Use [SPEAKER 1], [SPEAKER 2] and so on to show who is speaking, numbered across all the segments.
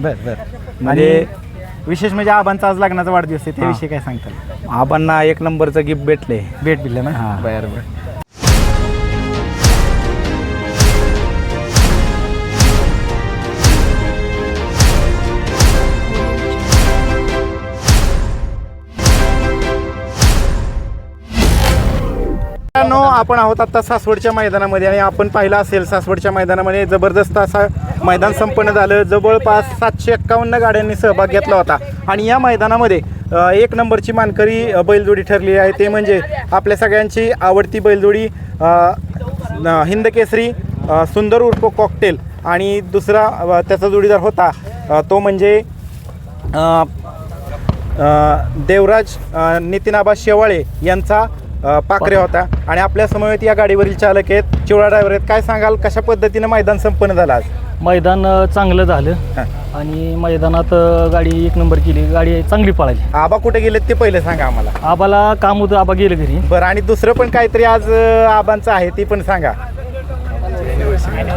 [SPEAKER 1] बर बर.
[SPEAKER 2] म्हणजे-
[SPEAKER 1] विशेष म्हणजे आबांचा आज लग्नाचा वाढदिवस आहे त्याविषयी काय सांगताल?
[SPEAKER 2] आबांना एक नंबरचं गिफ्ट भेटले.
[SPEAKER 1] भेट दिलं ना?
[SPEAKER 2] हा.
[SPEAKER 1] बर बर. मित्रांनो आपण आहोत आता सासवडच्या मैदानामध्ये आणि आपण पाहिलं असेल सासवडच्या मैदानामध्ये जबरदस्त असा मैदान संपन्न झालं. जवळपास सातशे एक्कावन्न गाड्यांनी सहभाग घेतला होता. आणि या मैदानामध्ये एक नंबरची मानकरी बैलजोडी ठरली आहे. ते म्हणजे आपल्या सगळ्यांची आवडती बैलजोडी हिंदकेसरी हिंद केसरी सुंदर उर्फ कॉकटेल आणि दुसरा त्याचा जोडीदार होता तो म्हणजे देवराज नितीनाबा शेवाळे यांचा अ, पाखरे होता. आणि आपल्या समवेत या गाडीवरील चालक आहेत. चिवळा ड्रायव्हर आहेत. काय सांगाल? कशा पद्धतीनं मैदान संपन्न झालं आज?
[SPEAKER 3] मैदान चांगलं झालं. आणि मैदानात गाडी एक नंबर केली. गाडी चांगली पळाली.
[SPEAKER 1] आबा कुठे गेलेत ते पहिले सांगा आम्हाला.
[SPEAKER 3] आबाला काम होतं आबा गेलं घरी.
[SPEAKER 1] बरं आणि दुसरं पण काहीतरी आज आबांचं आहे ती पण सांगा.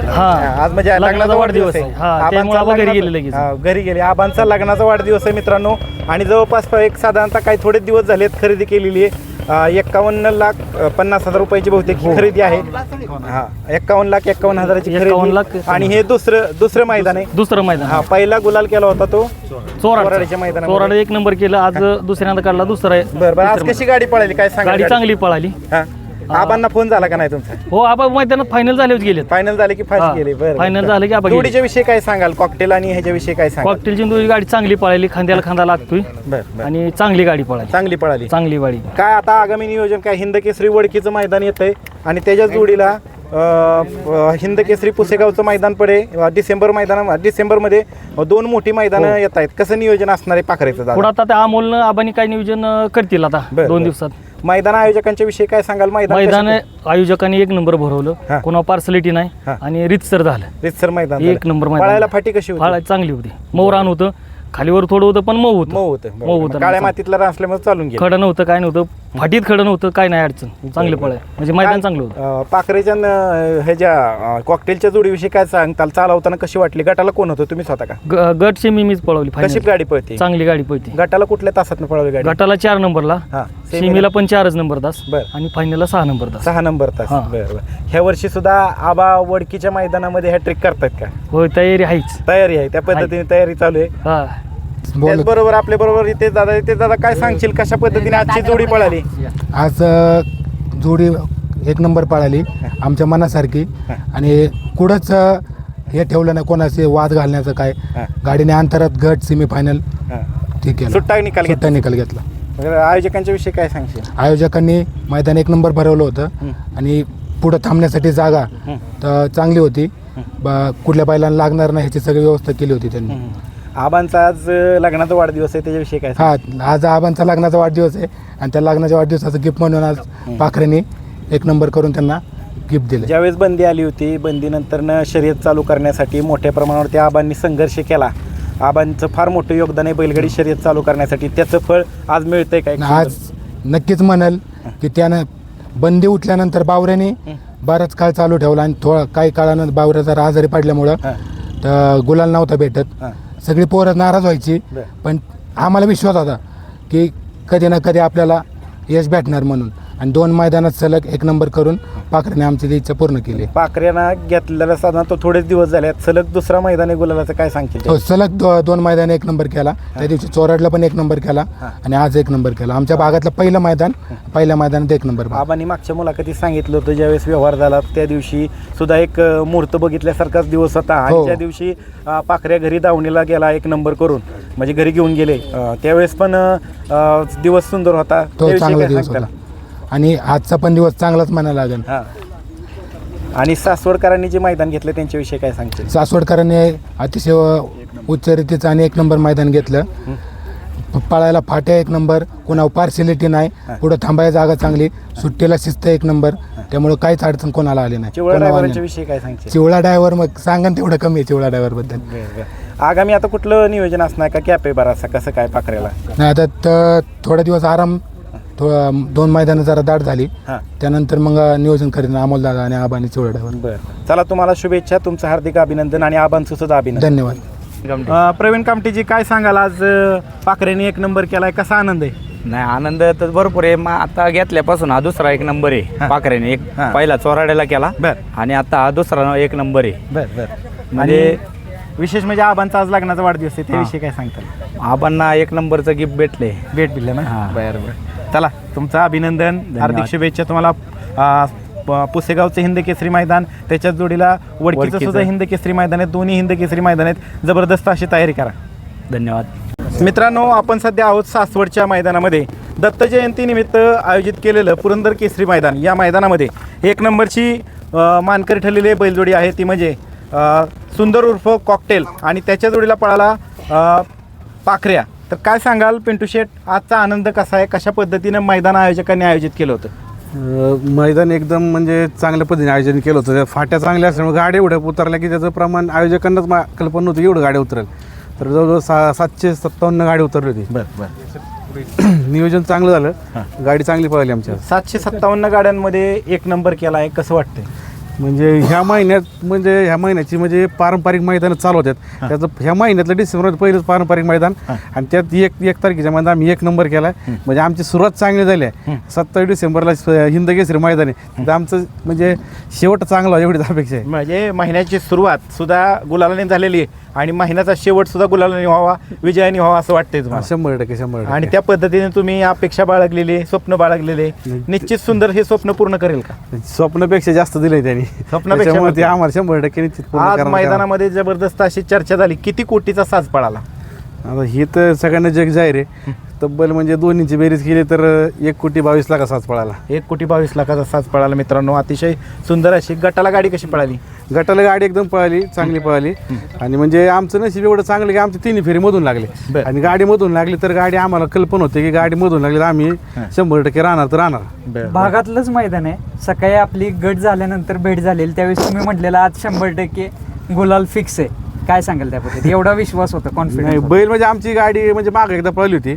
[SPEAKER 3] हा.
[SPEAKER 1] आज म्हणजे लग्नाचा वाढदिवस आहे.
[SPEAKER 3] हा घरी गेले लगेच
[SPEAKER 1] हा, घरी गेले. आबांचा लग्नाचा वाढदिवस आहे मित्रांनो. आणि जवळपास एक साधारणतः काही थोडे दिवस झालेत खरेदी केलेली आहे. एक्कावन्न लाख अं, पन्नास हजार रुपयाची बहुतेक ही. खरेदी आहे. हा एक्कावन्न लाख एक्कावन्न हजाराची
[SPEAKER 3] हो. एक्कावन्न लाख
[SPEAKER 1] खरेदी आणि हे दुसरं दुसरं मैदान आहे.
[SPEAKER 3] दुसरं
[SPEAKER 1] हा
[SPEAKER 3] मैदान
[SPEAKER 1] पहिला गुलाल केला होता तो. चोराडच्या
[SPEAKER 3] चोराडच्या
[SPEAKER 1] मैदानामध्ये.
[SPEAKER 3] चोराड एक नंबर केलं. आज दुसऱ्यांदा काढला दुसरा आहे.
[SPEAKER 1] बरं बरं. आज कशी गाडी पळाली? काय सांगा
[SPEAKER 3] गाडी? चांगली पळाली.
[SPEAKER 1] हा. आबांना फोन झाला का नाही तुमचा?
[SPEAKER 3] हो आबा मैदानात फायनल झाले गेले
[SPEAKER 1] फायनल झाले की फास्ट
[SPEAKER 3] हा,
[SPEAKER 1] गेले बरं
[SPEAKER 3] final झालं की आबा गेले.
[SPEAKER 1] जोडीच्या विषयी काय सांगाल? कॉकटेल आणि ह्याच्याविषयी काय सांगाल?
[SPEAKER 3] कॉकटेलची दुसरी गाडी चांगली पळाली खांद्याला खांदा लागतोय.
[SPEAKER 1] बरं बरं.
[SPEAKER 3] आणि चांगली गाडी पळाली.
[SPEAKER 1] चांगली पळाली.
[SPEAKER 3] चांगली गाडी.
[SPEAKER 1] काय आता आगामी नियोजन काय? हिंद केसरी वडकीचं मैदान येतंय आणि त्याच्याच जोडीला अं, हिंद केसरी पुसेगावचं मैदान पडे अं, डिसेंबर मैदान डिसेंबरमध्ये दोन मोठी मैदानं येत आहेत कसं नियोजन असणार आहे पाखरेचं
[SPEAKER 3] पुढं
[SPEAKER 1] दादा?
[SPEAKER 3] आता त्या अमोलनं आबानी काय नियोजन अ, करतील आता
[SPEAKER 1] बरं,
[SPEAKER 3] दोन
[SPEAKER 1] बरं.
[SPEAKER 3] दिवसात?
[SPEAKER 1] मैदान आयोजकांच्या विषयी काय सांगाल? मैदान
[SPEAKER 3] मैदान
[SPEAKER 1] कशा-
[SPEAKER 3] आयोजकांनी एक नंबर
[SPEAKER 1] हा.
[SPEAKER 3] भरवलं कोणा पार्सलिटी नाही. आणि रितसर झालं.
[SPEAKER 1] रितसर मैदान
[SPEAKER 3] एक
[SPEAKER 1] झालं.
[SPEAKER 3] नंबर मैदान.
[SPEAKER 1] पळायला फाटी कशी होती?
[SPEAKER 3] फाळ चांगली होती. मौरान होतं. खालीवर थोडं होतं पण मऊ होतं.
[SPEAKER 1] मऊ होतं.
[SPEAKER 3] मऊ
[SPEAKER 1] बरोबर.
[SPEAKER 3] होतं
[SPEAKER 1] काळ्या मातीतला रान असल्यामुळे चालून गेलं.
[SPEAKER 3] खडं नव्हतं काय नव्हतं. फाटीत खडं नव्हतं काय नाही अडचण. चांगलं पळ म्हणजे मैदान चांगलं होतं.
[SPEAKER 1] अं, पाखरेच्या न- ह्याच्या कॉकटेलच्या जोडीविषयी काय सांगताल चालवताना कशी वाटली? गटाला कोण होतं? तुम्ही स्वतः का?
[SPEAKER 3] ग- गटची मी मीच पळवली
[SPEAKER 1] कशी. गाडी पळते?
[SPEAKER 3] चांगली गाडी पळते.
[SPEAKER 1] गटाला कुठल्या तासात पळवली गाडी?
[SPEAKER 3] गटाला चार नंबरला.
[SPEAKER 1] हा
[SPEAKER 3] सिमीला पण चारच नंबर तास
[SPEAKER 1] बरं.
[SPEAKER 3] आणि फायनलला सहा नंबर तास.
[SPEAKER 1] सहा नंबर तास.
[SPEAKER 3] हा.
[SPEAKER 1] बरं बरं. ह्या वर्षी सुद्धा आबा वडकीच्या मैदानामध्ये ह्या ट्रिक करतात का?
[SPEAKER 3] होय तयारी आहेच.
[SPEAKER 1] तयारी आहे. त्या पद्धतीने तयारी चालू आहे.
[SPEAKER 3] हा.
[SPEAKER 1] त्याचबरोबर आपल्या बरोबर इथे दादा इथे दादा काय सांगशील? कशा पद्धतीने आजची जोडी पळाली?
[SPEAKER 4] आज अ, जोडी एक नंबर पळाली आमच्या मनासारखी. आणि कुठंच अ, हे ठेवलं नाही कोणाचे वाद घालण्याचं काय.
[SPEAKER 1] हा.
[SPEAKER 4] गाडीने अंतरात गट सेमी फायनल
[SPEAKER 1] हा.
[SPEAKER 4] ठीक केलं.
[SPEAKER 1] सुट्टा निकाल
[SPEAKER 4] सुट्टा निकाल घेतला.
[SPEAKER 1] घेतला आयोजकांच्या विषयी काय सांगशील?
[SPEAKER 4] आयोजकांनी मैदान एक नंबर भरवलं होतं. आणि पुढं थांबण्यासाठी जागा तर चांगली होती. ब- कुठल्या बैलांना लागणार नाही ह्याची सगळी व्यवस्था केली होती त्यांनी.
[SPEAKER 1] आबांचा आज लग्नाचा वाढदिवस आहे त्याच्याविषयी काय
[SPEAKER 4] हा आज आबांचा लग्नाचा वाढदिवस आहे आणि त्या लग्नाच्या वाढदिवसाचं गिफ्ट म्हणून आज पाखरेने एक नंबर करून त्यांना गिफ्ट दिले.
[SPEAKER 1] ज्यावेळेस बंदी आली होती बंदीनंतरनं शर्यत चालू करण्यासाठी मोठ्या प्रमाणावरती आबांनी संघर्ष केला. आबांचं फार मोठं योगदान आहे बैलगाडी शर्यत चालू करण्यासाठी. त्याचं फळ आज मिळतंय काय
[SPEAKER 4] आज नक्कीच म्हणेल की त्यानं बंदी उठल्यानंतर बावऱ्याने बराच काळ चालू ठेवला आणि थोडा काही काळानंतर बावऱ्या जरा आजारी पडल्यामुळं. तर गुलाल नव्हता भेटत. सगळी पोरं नाराज व्हायची
[SPEAKER 1] बर.
[SPEAKER 4] पण आम्हाला विश्वास होता की कधी ना कधी आपल्याला यश भेटणार म्हणून आणि दोन मैदानात सलग एक नंबर करून पाखरेने आमची ती इच्छा पूर्ण केली.
[SPEAKER 1] पाखऱ्यानं घेतलेला साधारण तो थोडेच दिवस झाले. सलग दुसरा मैदान गुलालाचं काय सांगतील
[SPEAKER 4] हो सलग दो, दोन मैदान एक नंबर केला. त्या दिवशी चोराडला पण एक नंबर केला आणि आज एक नंबर केला. आमच्या भागातलं पहिलं मैदान पहिल्या मैदानात एक नंबर
[SPEAKER 1] आबांनी मागच्या मुलाखतीत सांगितलं होतं ज्यावेळेस व्यवहार झाला त्या दिवशी सुद्धा एक मुहूर्त बघितल्यासारखाच दिवस होता. आणि
[SPEAKER 4] हो.
[SPEAKER 1] त्या दिवशी पाखऱ्या घरी दावणीला गेला एक नंबर करून. म्हणजे घरी घेऊन गेले. त्यावेळेस पण दिवस सुंदर होता.
[SPEAKER 4] तो चांगला दिवस? होता. आणि आजचा पण दिवस चांगलाच म्हणायला लागेल.
[SPEAKER 1] हा. आणि सासवडकरांनी जे मैदान घेतलं त्यांच्याविषयी काय सांगतील
[SPEAKER 4] सासवडकरांनी अतिशय उच्च रीतीचं आणि एक नंबर मैदान घेतलं. पळायला फाट्या एक नंबर कोणा पार्सिलिटी नाही पुढं थांबायला जागा चांगली सुट्टीला शिस्त एक नंबर त्यामुळे काहीच अडचण कोणाला आली नाही.
[SPEAKER 1] चिवळा ड्रायव्हरच्या
[SPEAKER 4] नाही.
[SPEAKER 1] विषयी काय सांगतील
[SPEAKER 4] चिवळा ड्रायव्हर मग सांगा ना तेवढं कमी आहे चिवळा ड्रायव्हरबद्दल.
[SPEAKER 1] बरं, बरं. आगामी आता कुठलं नियोजन असणार? का कॅप आहे बरं असं कसं काय पाखऱ्याला?
[SPEAKER 4] नाही आता त- थोडा दिवस आराम थोडा दोन मैदानं जरा दाट झाली.
[SPEAKER 1] हां.
[SPEAKER 4] त्यानंतर मग नियोजन करीन अमोल दादा आणि आबानी चिवळा ड्रायव्हर
[SPEAKER 1] बरं. चला तुम्हाला शुभेच्छा तुमचं हार्दिक अभिनंदन आणि आबांचं सुद्धा अभिनंदन.
[SPEAKER 4] धन्यवाद.
[SPEAKER 1] अ, प्रवीण कामटेजी काय सांगाल आज अ, पाखरेने एक नंबर केलाय कसा आनंद आहे?
[SPEAKER 2] नाही आनंद तर भरपूर आहे. मग आता घेतल्यापासून हा दुसरा एक नंबर आहे पाखऱ्याने एक
[SPEAKER 1] हा.
[SPEAKER 2] पहिला चोराड्याला केला.
[SPEAKER 1] बर.
[SPEAKER 2] आणि आता हा दुसरा एक नंबर आहे.
[SPEAKER 1] बर बर.
[SPEAKER 2] म्हणजे
[SPEAKER 1] विशेष म्हणजे आबांचा आज लग्नाचा वाढदिवस आहे त्याविषयी काय सांगताल?
[SPEAKER 2] आबांना एक नंबरचं गिफ्ट भेटले
[SPEAKER 1] भेट दिलं ना?
[SPEAKER 2] हा.
[SPEAKER 1] बरं बरं. चला तुमचं अभिनंदन. हार्दिक शुभेच्छा तुम्हाला. प- पुसेगावचं हिंद केसरी मैदान त्याच्याच जोडीला वडकीचं
[SPEAKER 2] वडकीचं.
[SPEAKER 1] सुद्धा हिंद केसरी मैदान आहे दोन्ही हिंद केसरी मैदान आहेत. जबरदस्त अशी तयारी करा.
[SPEAKER 2] धन्यवाद.
[SPEAKER 1] मित्रांनो आपण सध्या आहोत सासवडच्या मैदानामध्ये. दत्त जयंतीनिमित्त आयोजित केलेलं पुरंदर केसरी मैदान या मैदानामध्ये. एक नंबरची अ, मानकरी ठरलेली बैलजोडी आहे ती म्हणजे अ, सुंदर उर्फ कॉकटेल आणि त्याच्या जोडीला पळाला अ, पाखऱ्या. तर काय सांगाल पिंटू शेठ? आजचा आनंद कसा आहे? कशा पद्धतीनं मैदान आयोजकांनी आयोजित केलं होतं?
[SPEAKER 5] अ, मैदान एकदम म्हणजे चांगल्या पद्धतीने आयोजन केलं होतं. त्या फाट्या चांगल्या असल्यामुळे गाड्या एवढ्या उतरल्या की त्याचं प्रमाण आयोजकांनाच मा- कल्पना नव्हती एवढं गाड्या उतरेल. तर जवळजवळ सा सातशे सत्तावन्न गाडी उतरली होती.
[SPEAKER 1] बरं बरं.
[SPEAKER 5] नियोजन चांगलं झालं. गाडी चांगली पळाली आमच्या.
[SPEAKER 1] सातशे सत्तावन्न गाड्यांमध्ये एक नंबर केला आहे. कसं वाटतंय?
[SPEAKER 5] म्हणजे ह्या महिन्यात म्हणजे ह्या महिन्याची म्हणजे पारंपरिक मैदान चालू होतात त्याचं ह्या महिन्यातलं डिसेंबरमध्ये पहिलंच पारंपरिक मैदान. आणि त्यात एक एक तारखेच्या मैदान आम्ही एक नंबर केला. म्हणजे आमची सुरुवात चांगली झाली आहे. सत्तावीस डिसेंबरला स- हिंद केसरी मैदान आहे. तिथं आमचं म्हणजे शेवट चांगला एवढीच अपेक्षा आहे.
[SPEAKER 1] म्हणजे महिन्याची सुरुवात सुद्धा गुलालाने झालेली आहे. आणि महिन्याचा शेवट सुद्धा गुलालाने व्हावा विजयाने व्हावा असं वाटतंय तुम्हाला.
[SPEAKER 5] शंभर टक्के शंभर
[SPEAKER 1] आणि त्या पद्धतीने तुम्ही अपेक्षा बाळगलेली स्वप्न बाळगलेले. निश्चित सुंदर हे स्वप्न पूर्ण करेल का?
[SPEAKER 5] स्वप्नापेक्षा जास्त दिलंय त्यांनी.
[SPEAKER 1] स्वप्नापेक्षा.
[SPEAKER 5] आम्हाला शंभर टक्के निश्चित
[SPEAKER 1] आज. मैदानामध्ये जबरदस्त अशी चर्चा झाली. किती कोटीचा साज पळाला?
[SPEAKER 5] आता हे तर सगळ्यांना जग जाहीर आहे. तब्बल म्हणजे दोन्हीची बेरीज केली तर एक कोटी बावीस लाख असाच पळाला.
[SPEAKER 1] एक कोटी बावीस लाखाचा साज पळाला मित्रांनो. अतिशय सुंदर अशी गटाला गाडी कशी पळाली?
[SPEAKER 5] गटाला गाडी एकदम पळाली चांगली पळाली. आणि म्हणजे आमचं नशीब एवढं चांगलं की आमची तिन्ही फेरी मधून लागले.
[SPEAKER 1] बरं.
[SPEAKER 5] आणि गाडी मधून लागली तर गाडी आम्हाला कल्पना होते की गाडी मधून लागली तर आम्ही शंभर टक्के राहणार तर राहणार.
[SPEAKER 6] भागातलंच मैदान आहे. सकाळी आपली गट झाल्यानंतर भेट झालेली. त्यावेळेस तुम्ही म्हटलेलं आज शंभर टक्के गुलाल फिक्स आहे. काय सांगाल त्या पद्धती एवढा विश्वास होता
[SPEAKER 5] नाही
[SPEAKER 6] कॉन्फिडन्स
[SPEAKER 5] बैल म्हणजे आमची गाडी म्हणजे मागे एकदा पळली होती.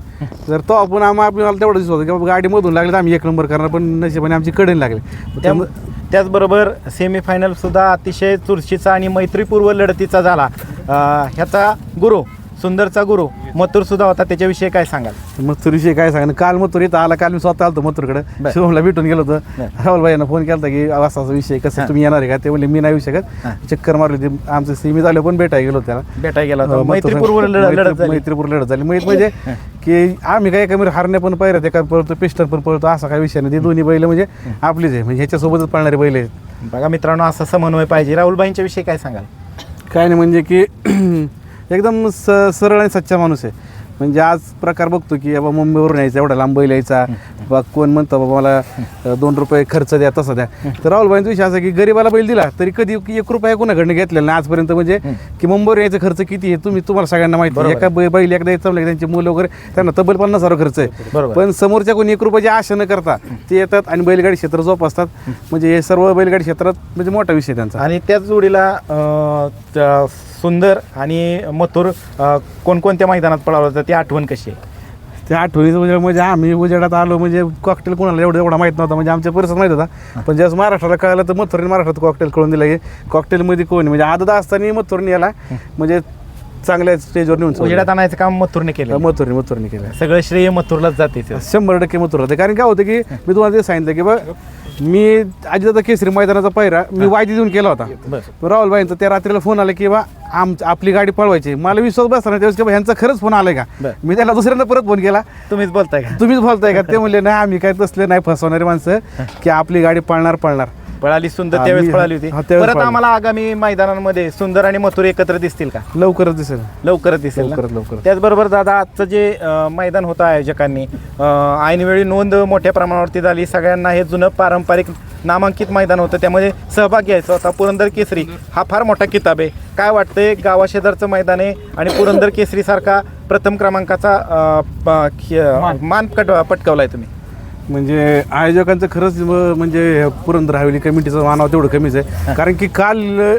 [SPEAKER 5] तर तो आपण आम्ही आपल्याला तेवढं दिसत होतं की बाबा गाडी मधून लागली तर आम्ही एक नंबर करणार पण नशिबाने आमची कडेन लागली.
[SPEAKER 1] त्या त्याचबरोबर सेमीफायनल सुद्धा अतिशय चुरशीचा आणि मैत्रीपूर्व लढतीचा झाला. अं, ह्याचा गुरु सुंदरचा गुरु मथुर सुद्धा होता. त्याच्याविषयी काय सांगाल?
[SPEAKER 5] मथुरविषयी काय सांगणं काल मथुर इथं आला काल मी स्वतः आलतो मथुरकडे.
[SPEAKER 1] बर.
[SPEAKER 5] शिवमला भेटून गेलो होतो. राहुल भाईंना फोन केला की असा असा विषय कसं तुम्ही येणार आहे का? ते म्हणले मी नाही येऊ. शकत. चक्कर मारली होती. आमचं सीमी झालं पण भेटायला गेलो त्याला.
[SPEAKER 1] भेटायला गेला होता. मैत्रीपूर्व लढ- लढत
[SPEAKER 5] मैत्री-
[SPEAKER 1] झाली.
[SPEAKER 5] मैत्रीपूर्व लढत झाली. मैत म्हणजे की आम्ही काय एका हारणे पण पाहिलं ते काय पळतो पिस्टन पण पळतो असा काय विषय नाही. ते दोन्ही बैल म्हणजे आपलीच आहे. म्हणजे ह्याच्यासोबतच पळणारे बैल आहेत.
[SPEAKER 1] बघा मित्रांनो असा समन्वय पाहिजे. राहुलबाईंच्या विषयी काय सांगाल?
[SPEAKER 5] काय नाही म्हणजे की एकदम स सरळ आणि सच्चा माणूस आहे. म्हणजे आज प्रकार बघतो की बाबा मुंबईवरून यायचा एवढा लांब बैल यायचा. बा कोण म्हणतं बाबा मला दोन रुपये खर्च द्या तसा द्या. तर राहुलबाईंचा विषय असा की गरीबाला बैल दिला तरी कधी एक रुपया कोणाकडनं घेतलेला नाही. आजपर्यंत म्हणजे की मुंबईवर यायचा खर्च किती आहे तुम्ही तुम्हाला सगळ्यांना माहिती आहे. एका बैल एकदा की त्यांची मुलं वगैरे त्यांना तब्बल पन्नास हजार खर्च आहे. पण समोरच्या कोणी एक रुपयाची आशा न करता ते येतात आणि बैलगाडी क्षेत्र जोपासतात. म्हणजे हे सर्व बैलगाडी क्षेत्रात म्हणजे मोठा विषय त्यांचा.
[SPEAKER 1] आणि त्याच जोडीला सुंदर आणि मथुर अं, कोणकोणत्या मैदानात पळाला होता? ती आठवण कशी आहे?
[SPEAKER 5] त्या आठवणीचं म्हणजे म्हणजे आम्ही उजेडात आलो म्हणजे कॉकटेल कोणाला एवढं एवढा माहीत नव्हता. म्हणजे आमच्या परिसरात माहीत होता. पण ज्यावेळेस महाराष्ट्राला कळालं तर मथुरने महाराष्ट्रात कॉकटेल कळून दिलं. की कॉकटेलमध्ये कोण? म्हणजे आदत असताना मथुरने याला म्हणजे चांगल्या स्टेजवर नेऊन
[SPEAKER 1] उजेडात आणायचं काम मथुरने केलं.
[SPEAKER 5] मथुरने मथुरने केलं.
[SPEAKER 1] सगळं श्रेय मथुरलाच जाते ते.
[SPEAKER 5] शंभर टक्के मथुर होते. कारण काय होतं की मी तुम्हाला ते सांगितलं की बघ मी अजित केसरी मैदानाचा पायरा मी वायदी देऊन केला होता. पण राहुल भाईंचा त्या रात्रीला फोन आला की बा आम आपली गाडी पळवायची. मला विश्वास बसला नाही त्यावेळेस की बा ह्यांचा खरंच फोन आलाय का. मी त्याला दुसऱ्यांदा परत फोन केला.
[SPEAKER 1] तुम्हीच बोलताय का?
[SPEAKER 5] तुम्हीच बोलताय का? ते म्हणले नाही आम्ही काय तसले नाही फसवणारे माणसं की आपली गाडी पळणार पळणार.
[SPEAKER 1] पळाली सुंदर
[SPEAKER 5] हा,
[SPEAKER 1] त्यावेळेस
[SPEAKER 5] मी-
[SPEAKER 1] पळाली होती.
[SPEAKER 5] हा, त्यावेळेस
[SPEAKER 1] परत
[SPEAKER 5] पळाली.
[SPEAKER 1] आम्हाला आगामी मैदानांमध्ये सुंदर आणि मथुर एकत्र दिसतील का?
[SPEAKER 5] लवकरच दिसेल.
[SPEAKER 1] लवकरच दिसेल ना?
[SPEAKER 5] लवकरात लवकर.
[SPEAKER 1] त्याचबरोबर दादा आजचं जे अं, मैदान होतं आयोजकांनी अं, ऐनवेळी नोंद मोठ्या प्रमाणावरती झाली. सगळ्यांना हे जुनं पारंपरिक नामांकित मैदान होतं. त्यामध्ये सहभाग घ्यायचा होता पुरंदर केसरी हा फार मोठा किताब आहे. काय वाटतंय गावाशेजारचं मैदान आहे आणि पुरंदर केसरी सारखा प्रथम क्रमांकाचा अं, प- खे- मान. पट पटकावलाय तुम्ही?
[SPEAKER 5] म्हणजे आयोजकांचं खरंच म- म्हणजे पुरंदर हवेली कमिटीचं मानाव तेवढं कमीच आहे. कारण की काल अ,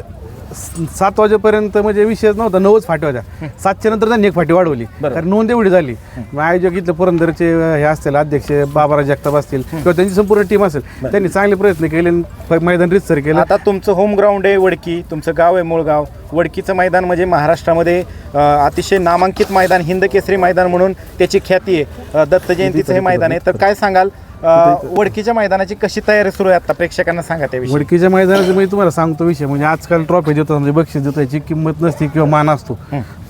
[SPEAKER 5] स- सात वाजेपर्यंत म्हणजे विषयच नव्हता नऊच फाटी होत्या सातच्या नंतर त्यांनी एक फाटी वाढवली. कारण नोंद एवढी झाली. मग आयोजक इथलं पुरंदरचे अ, हे असतील अध्यक्ष बाबाराज जगताप असतील किंवा त्यांची संपूर्ण टीम असेल त्यांनी चांगले प्रयत्न केले आणि मैदान रितसर केलं.
[SPEAKER 1] आता तुमचं होम ग्राउंड आहे वडकी. तुमचं गाव आहे मूळ गाव. वडकीचं मैदान म्हणजे महाराष्ट्रामध्ये अतिशय नामांकित मैदान हिंद केसरी मैदान म्हणून त्याची ख्याती आहे. दत्त जयंतीचं हे मैदान आहे. तर काय सांगाल? वडकीच्या मैदानाची कशी तयारी सुरू आहे आता? प्रेक्षकांना सांगा त्याविषयी.
[SPEAKER 5] वडकीच्या मैदानाचं मी तुम्हाला सांगतो विषय. म्हणजे आजकाल ट्रॉफी देतो म्हणजे बक्षीस देतो याची किंमत नसते किंवा मान असतो.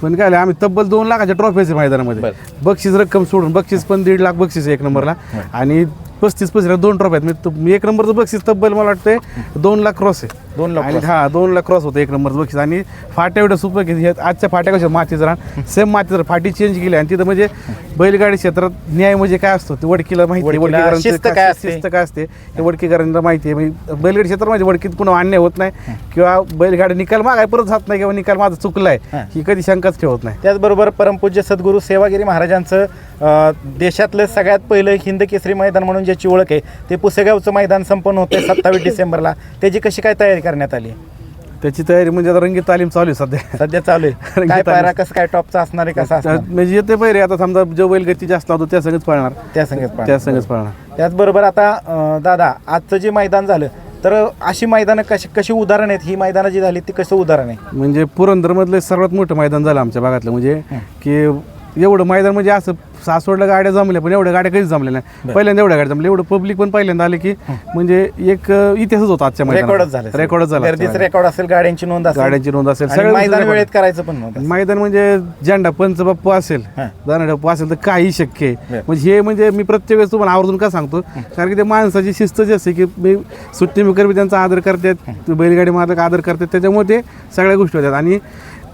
[SPEAKER 5] पण काय आम्ही तब्बल दोन लाखाच्या ट्रॉफीचे मैदानामध्ये. बक्षीस रक्कम सोडून बक्षीस पण दीड लाख बक्षीस आहे एक नंबरला. आणि पस्तीस पस्तीस दोन ट्रॉफी आहेत. म्हणजे मी एक नंबरचं बक्षीस तब्बल मला वाटतं दोन लाख क्रॉस आहे.
[SPEAKER 1] दोन लाख
[SPEAKER 5] आणि हा दोन लाख क्रॉस होतं एक नंबरचं बक्षीस आणि फाट्या एवढं सुपर की हे आजच्या फाट्या कशा मातीचं रान. सेम मातीचं फाटी चेंज केली आणि तिथं म्हणजे बैलगाडी क्षेत्रात न्याय म्हणजे काय असतो? ते वडकीला माहिती आहे.
[SPEAKER 1] वडकीला
[SPEAKER 5] वडकीकरांचं
[SPEAKER 1] शिस्त काय असते?
[SPEAKER 5] शिस्त काय असते? हे वडकीकरांना माहिती आहे. म्हणजे बैलगाडी क्षेत्रात माझ्या वडकीत पुन्हा अन्याय होत नाही किंवा बैलगाडी निकाल मागाय परत जात नाही किंवा निकाल माझा चुकला आहे ही कधी शंकाच ठेवत नाही.
[SPEAKER 1] त्याचबरोबर परमपूज्य सद्गुरू सेवागिरी महाराजांचं अ, देशातलं सगळ्यात पहिलं हिंद केसरी मैदान म्हणून ज्याची ओळख आहे ते पुसेगावचं मैदान संपन्न होतं सत्तावीस डिसेंबरला. त्याची कशी काय तयारी करण्यात आली.
[SPEAKER 5] त्याची तयारी म्हणजे आता रंगीत तालीम चालू आहे सध्या.
[SPEAKER 1] सध्या चालू आहे. काय पायरा. कसं काय टॉपचा असणार आहे कसा असणार?
[SPEAKER 5] म्हणजे येते पहिले आता समजा जो बैलगती जास्त लावतो त्या संगच पळणार.
[SPEAKER 1] त्या संगीत.
[SPEAKER 5] त्या संगच पळणार.
[SPEAKER 1] त्याचबरोबर आता अं, दादा आजचं जे मैदान झालं तर अशी मैदानं कशी कशी उदाहरण आहेत? ही मैदानं जी झाली ती कसं उदाहरण आहे?
[SPEAKER 5] म्हणजे पुरंदरमधलं सर्वात मोठं मैदान झालं आमच्या भागातलं. म्हणजे की एवढं मैदान म्हणजे असं सासवडला गाड्या जमल्या पण एवढ्या गाड्या कधीच जमल्या नाही. पहिल्यांदा एवढ्या गाड्या जमल्या. एवढं पब्लिक पण पहिल्यांदा आले की म्हणजे एक इतिहासच होता आजच्या
[SPEAKER 1] रेकॉर्डच झालं
[SPEAKER 5] रेकॉर्डच झाला
[SPEAKER 1] गर्दीचं
[SPEAKER 5] आजच्या
[SPEAKER 1] रेकॉर्ड असेल गाड्यांची नोंद असेल.
[SPEAKER 5] गाड्यांची नोंद असेल.
[SPEAKER 1] आणि
[SPEAKER 5] सगळ्या
[SPEAKER 1] मैदान वेळेत करायचं पण.
[SPEAKER 5] मैदान म्हणजे झेंडा पंच बाप्पू असेल दानडा बाप्पू असेल तर काही शक्य आहे. म्हणजे हे म्हणजे मी प्रत्येक वेळेस तुम्हाला आवर्जून का सांगतो? कारण की ते माणसाची शिस्त जी असते की मी सुट्टी मेकर बी त्यांचा आदर करतात बैलगाडी मालक आदर करतात त्याच्यामुळे ते सगळ्या गोष्टी होतात. आणि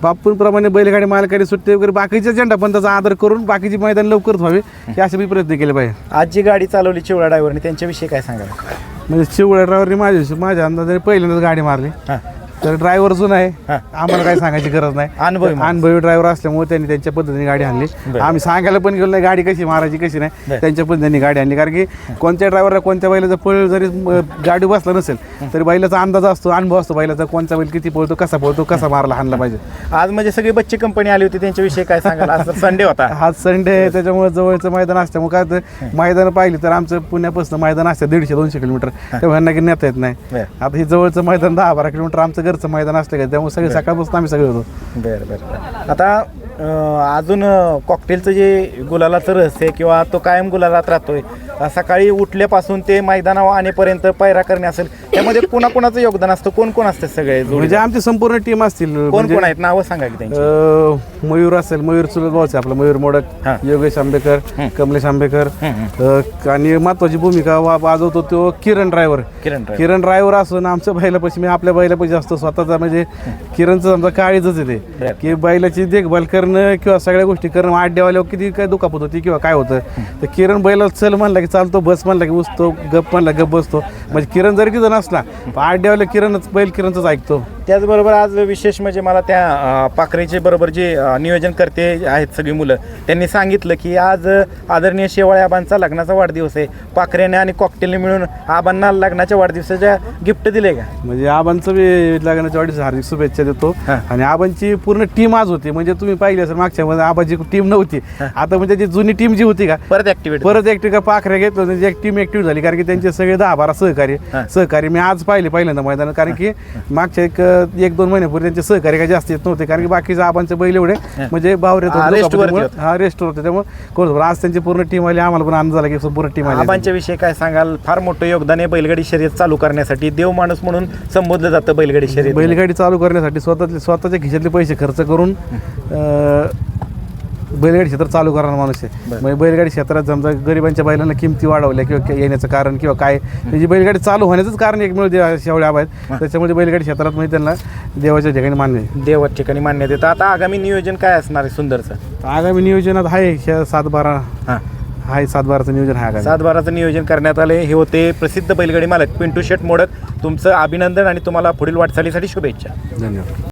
[SPEAKER 5] बापूंप्रमाणे बैलगाडी मालकाने सुट्टी वगैरे बाकीच्या झेंडा पंचाचा आदर करून बाकीची मैदान लवकरच व्हावे हे असे मी प्रयत्न केले पाहिजे.
[SPEAKER 1] आज जी गाडी चालवली चिवळा ड्रायव्हरने त्यांच्याविषयी काय सांगाल?
[SPEAKER 5] म्हणजे शिवळ्या ड्रायव्हरने माझ्या माझ्या अंदाजाने पहिल्यांदाच गाडी मारली.
[SPEAKER 1] हां.
[SPEAKER 5] तर ड्रायव्हर जुना आहे
[SPEAKER 1] हां.
[SPEAKER 5] आम्हाला काही सांगायची गरज नाही.
[SPEAKER 1] अनुभवी माणूस.
[SPEAKER 5] अनुभवी ड्रायव्हर असल्यामुळे त्यांनी त्यांच्या पद्धतीने गाडी आणली. आम्ही सांगायला पण गेलो नाही गाडी कशी मारायची कशी नाही
[SPEAKER 1] बरं.
[SPEAKER 5] त्यांच्या पद्धतीने गाडी आणली. कारण की कोणत्या ड्रायव्हरला कोणत्या बैलाचा पळ जरी म, गाडी बसला नसेल तरी बैलाचा अंदाज असतो अनुभव असतो बैलाचा कोणता बैल किती पळतो कसा पळतो कसा मारला हाणला पाहिजे.
[SPEAKER 1] आज म्हणजे सगळी बच्ची कंपनी आली होती त्यांच्याविषयी काय सांगाल? आज संडे होता.
[SPEAKER 5] हा संडे आहे त्याच्यामुळे जवळचं मैदान असल्यामुळे काय तर मैदान पाहिली तर आमचं पुण्यापासून मैदान असतं दीडशे दोनशे किलोमीटर. तेव्हा की नेता येत नाही.
[SPEAKER 1] बरं. आता
[SPEAKER 5] हे जवळचं मैदान दहा बारा किलोमीटर आमचं घरचं मैदान असलं का? त्यामुळे सगळे सकाळपासून आम्ही सगळे होतो.
[SPEAKER 1] बरं बरं आता अं, अजून कॉकटेलचं जे गुलालाचं रहस्य आहे किंवा तो कायम गुलालात राहतोय सकाळी उठल्यापासून ते मैदानावर आणेपर्यंत पायरा करणे असेल त्यामध्ये कोणाकोणाचं योगदान असतं? कोण कोण असते सगळे
[SPEAKER 5] म्हणजे? आमची संपूर्ण टीम असतील.
[SPEAKER 1] कोण
[SPEAKER 5] म्हणजे,
[SPEAKER 1] कोण आहेत? नावं सांगा की त्यांची.
[SPEAKER 5] अं, मयूर असेल मयूर चुलत भाऊच आपला मयूर मोडक
[SPEAKER 1] हां.
[SPEAKER 5] योगेश आंबेकर कमलेश आंबेकर. अं, आणि महत्वाची भूमिका वा- वाजवतो तो किरण ड्रायव्हर.
[SPEAKER 1] किरण.
[SPEAKER 5] किरण ड्रायव्हर असून आमच्या बैलापाशी मी आपल्या बैलापाशी असतो स्वतःचा म्हणजे किरणचं समजा काळीच आहे ते.
[SPEAKER 1] बरं.
[SPEAKER 5] की बैलाची देखभाल करणं किंवा सगळ्या गोष्टी करणं आड्यावाल्यावर किती काय दुखापत होती किंवा काय होतं. तर किरण बैला चल म्हणला की चालतो बस म्हणला की उसतो गप म्हणला गप बसतो. म्हणजे किरण जरी जण असला पण आड्यावाल्या किरणच बैल किरणच ऐकतो.
[SPEAKER 1] त्याचबरोबर आज विशेष म्हणजे मला त्या पाखरेचे बरोबर जे नियोजन करते आहेत सगळी मुलं त्यांनी सांगितलं की आज आदरणीय शेवाळे आबांचा लग्नाचा वाढदिवस आहे. पाखरेने आणि कॉकटेलने मिळून आबांना लग्नाच्या वाढदिवसाच्या गिफ्ट दिले का?
[SPEAKER 5] म्हणजे आबांचं बी लग्नाच्या वाढीस हार्दिक शुभेच्छा देतो. आणि आबांची पूर्ण टीम आज होती. म्हणजे तुम्ही पाहिली असेल मागच्या मध्ये आबाची टीम नव्हती. आता म्हणजे जी जुनी टीम जी होती का
[SPEAKER 1] परत ऍक्टिव्हिटी
[SPEAKER 5] परत टिका पाखऱ्या घेतलं म्हणजे एक टीम ऍक्टिव्ह झाली. कारण की त्यांचे सगळे दहा बारा सहकारी. सहकारी मी आज पाहिले पहिल्यांदा मैदान कारण की मागच्या एक एक दोन महिन्यापूर्वी त्यांचे सहकारी काही जास्त येत नव्हते कारण की बाकीचे आबांचे बैल एवढे म्हणजे बावरे
[SPEAKER 1] हा, वरती होते.
[SPEAKER 5] हा त्यामुळे. आज त्यांची पूर्ण टीम आली आम्हाला पण आनंद झाला की पूर्ण टीम आली.
[SPEAKER 1] आबांच्या विषयी काय सांगाल? फार मोठं योगदान आहे बैलगाडी शर्यत चालू करण्यासाठी. देव माणूस म्हणून संबोधलं जातं बैलगाडी शर्यत
[SPEAKER 5] बैलगाडी चालू करण्यासाठी स्वतःचे स्वतःच्या खिशातले पैसे खर्च करून बैलगाडी क्षेत्र चालू करणारा माणूस आहे. म्हणजे बैलगाडी क्षेत्रात समजा गरिबांच्या बैलांना किमती वाढवल्या किंवा येण्याचं कारण किंवा काय त्याची बैलगाडी चालू होण्याचंच कारण एक मिळून शेवळे आबा आहेत त्याच्यामुळे बैलगाडी क्षेत्रात म्हणजे त्यांना देवाच्या ठिकाणी मान्य आहे.
[SPEAKER 1] देवा ठिकाणी मान्यता येतं आता आगामी नियोजन काय असणार आहे सुंदरचं?
[SPEAKER 5] आगामी नियोजनात आहे हे सात बारा
[SPEAKER 1] हां.
[SPEAKER 5] आहे सात बाराचं नियोजन आहे आगामी.
[SPEAKER 1] सात बाराचं नियोजन करण्यात आले हे होते प्रसिद्ध बैलगाडी मालक पिंटू शेट मोडक. तुमचं अभिनंदन आणि तुम्हाला पुढील वाटचालीसाठी शुभेच्छा.
[SPEAKER 5] धन्यवाद.